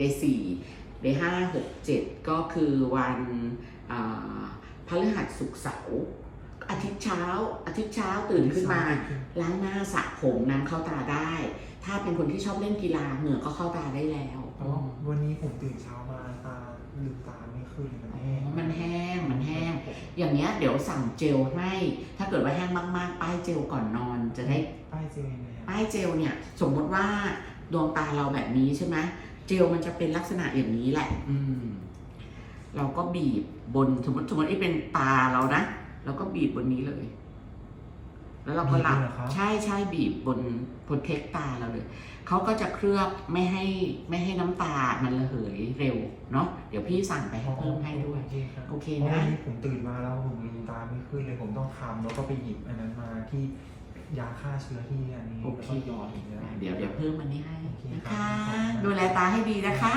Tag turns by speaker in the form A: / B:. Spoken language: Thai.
A: day สี่ day ห้าหกเจ็ดก็คือวันอ่าพฤหัสศุกร์เสาร์อาทิตย์เช้า อาทิตย์เช้าตื่นขึ้นมา ล้างหน้าสระผมน้ำเข้าตาได้ ถ้าเป็นคนที่ชอบเล่นกีฬาเหงื่อก็เข้าตาได้แล้ว
B: เพราะว่าวันนี้ผมตื่นเช้ามาตาลืมตาไม่ขึ้นเลยมัน
A: อ๋
B: แห้ง
A: อมันแห้งมันแห้ง อย่างเนี้ยเดี๋ยวสั่งเจลให้ ถ้าเกิดว่าแห้งมากๆ ป้ายเจลก่อนนอนจะได้
B: ป้ายเจลยังไงอะ
A: ป้ายเจลเนี่ย สมมติว่าดวงตาเราแบบนี้ใช่ไหม เจลมันจะเป็นลักษณะอย่างนี้แหละ อืม เราก็บีบบนสมมติสมมติไอ้เป็นตาเรานะเราก็บีบบนนี้เลย แล้วเราก็หลับ
B: มีด้วยเหรอครับ
A: ใช่ใช่บีบบนโปรเทคตาเราเลยเขาก็จะเคลือบไม่ให้ไม่ให้น้ำตามันระเหยเร็วเนาะเดี๋ยวพี่สั่งไปให้เพิ่มให้ด้วย
B: โอเคครับ
A: โอเค
B: เพราะ
A: นะ
B: วันนี้ผมตื่นมาแล้วผมลืมตาไม่ขึ้นเลยผมต้องคำแล้วก็ไปหยิบอันนั้นมาที่ยาฆ่าเชื้อที่อันนี้
A: โอ
B: แล้ว
A: เค
B: ก็หยอดอย่างเงี้ย
A: เดี๋ยวเดี๋ยวเพิ่มอันนี้ให้
B: โอเค
A: นะ
B: ครั
A: คะ
B: บ
A: ดูแลตาให้ดีนะคะ